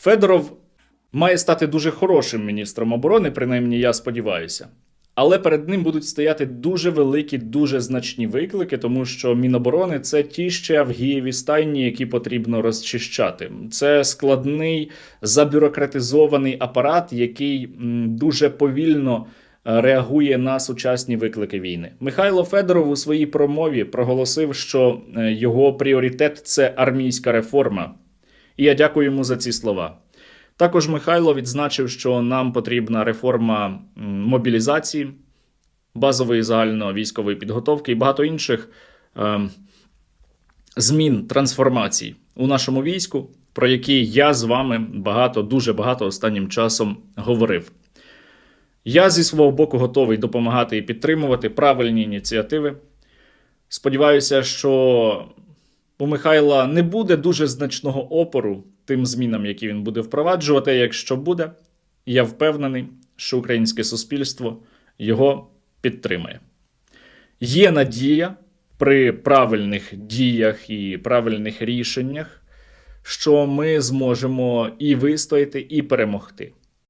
Федоров має стати дуже хорошим міністром оборони, принаймні я сподіваюся. Але перед ним будуть стояти дуже великі, дуже значні виклики, тому що Міноборони це ті ще авгієві стайні, які потрібно розчищати. Це складний забюрократизований апарат, який дуже повільно е, реагує на сучасні виклики війни. Михайло Федоров у своїй промові проголосив, що е, його пріоритет це армійська реформа. І я дякую йому за ці слова. Також Михайло відзначив, що нам потрібна реформа мобілізації, базової загальновійськової підготовки і багато інших е, змін, трансформацій у нашому війську, про які я з вами багато, дуже багато останнім часом говорив. Я зі свого боку готовий допомагати і підтримувати правильні ініціативи. Сподіваюся, що у Михайла не буде дуже значного опору тим змінам, які він буде впроваджувати. Якщо буде, я впевнений, що українське суспільство його підтримає. Є надія при правильних діях і правильних рішеннях, що ми зможемо і вистояти, і перемогти.